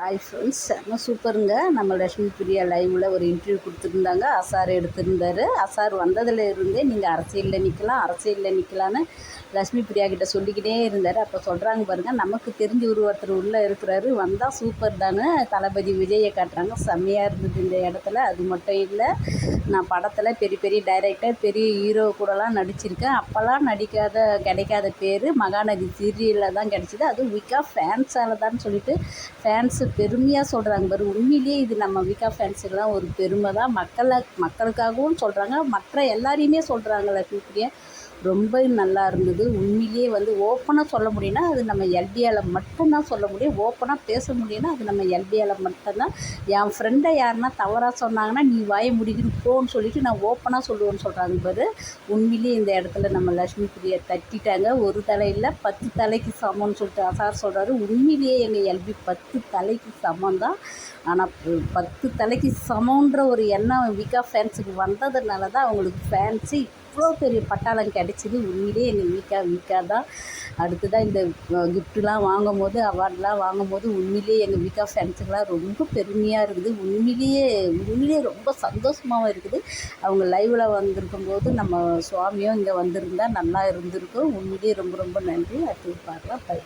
Hi friends செம்ம சூப்பருங்க. நம்ம லக்ஷ்மி பிரியா லைவில் ஒரு இன்டர்வியூ கொடுத்துருந்தாங்க. அசார் எடுத்திருந்தாரு. அசார் வந்ததில் இருந்தே நீங்கள் அரசியலில் நிற்கலாம் அரசியலில் நிற்கலான்னு லக்ஷ்மி பிரியா கிட்ட சொல்லிக்கிட்டே இருந்தார். அப்போ சொல்கிறாங்க பாருங்கள் நமக்கு தெரிஞ்ச ஒரு ஒருத்தர் உள்ளே இருக்கிறாரு. வந்தால் சூப்பர் தானே தளபதி விஜயை காட்டுறாங்க. செம்மையாக இருந்தது இந்த இடத்துல. அது மட்டும் இல்லை நான் படத்தில் பெரிய பெரிய டைரக்டர் பெரிய ஹீரோ கூடலாம் நடிச்சிருக்கேன். அப்போல்லாம் நடிக்காத கிடைக்காத பேர் மகாநதி சீரியலில் தான் கிடச்சிது. அதுவும் விக்கா ஃபேன்ஸால் தான் சொல்லிட்டு ஃபேன்ஸு பெருமையாக சொல்கிறாங்க பாரு. உண்மையிலேயே இது நம்ம விகா ஃபேன்ஸுக்கெல்லாம் ஒரு பெருமை தான். மக்களை மக்களுக்காகவும் சொல்கிறாங்க மற்ற எல்லாரையுமே சொல்கிறாங்க லக்ஷ்மி பிரியா ரொம்ப நல்லா இருந்தது. உண்மையிலேயே வந்து ஓப்பனாக சொல்ல முடியும்னா அது நம்ம எல்பியால் மட்டும்தான் சொல்ல முடியும். ஓப்பனாக பேச முடியும்னா அது நம்ம எல்பியால் மட்டும்தான். என் ஃப்ரெண்டை யாருன்னா தவறாக சொன்னாங்கன்னா நீ வாய முடிக்கணும் போன்னு சொல்லிட்டு நான் ஓப்பனாக சொல்லுவேன்னு சொல்கிறாங்க பாரு. உண்மையிலேயே இந்த இடத்துல நம்ம லக்ஷ்மி பிரியை தட்டிட்டாங்க. ஒரு தலையில் பத்து தலைக்கு சமம்னு சொல்லிட்டு அசார் சொல்கிறாரு உண்மையிலேயே எங்கள் எல்பி பத்து தலைக்கு சமம் தான் ஆனால் பத்து தலைக்கு சமன்ற ஒரு எண்ணம் விகா ஃபேன்ஸுக்கு வந்ததுனால தான் அவங்களுக்கு ஃபேன்ஸு இவ்வளோ பெரிய பட்டாளம் கிடைச்சிது. உண்மையிலேயே எங்கள் வீக்கா வீக்கா தான் அடுத்து தான். இந்த கிஃப்ட்டுலாம் வாங்கும் போது அவார்ட்லாம் வாங்கும் போது உண்மையிலேயே எங்கள் வீக்கா ஃபேன்ஸுக்கெலாம் ரொம்ப பெருமையாக இருக்குது. உண்மையிலேயே உண்மையிலேயே ரொம்ப சந்தோஷமாகவும் இருக்குது. அவங்க லைவில் வந்திருக்கும் போது நம்ம சுவாமியும் இங்கே வந்திருந்தா நல்லா இருந்திருக்கும். உண்மையிலேயே ரொம்ப ரொம்ப நன்றி. அடுத்து பார்க்கலாம். பை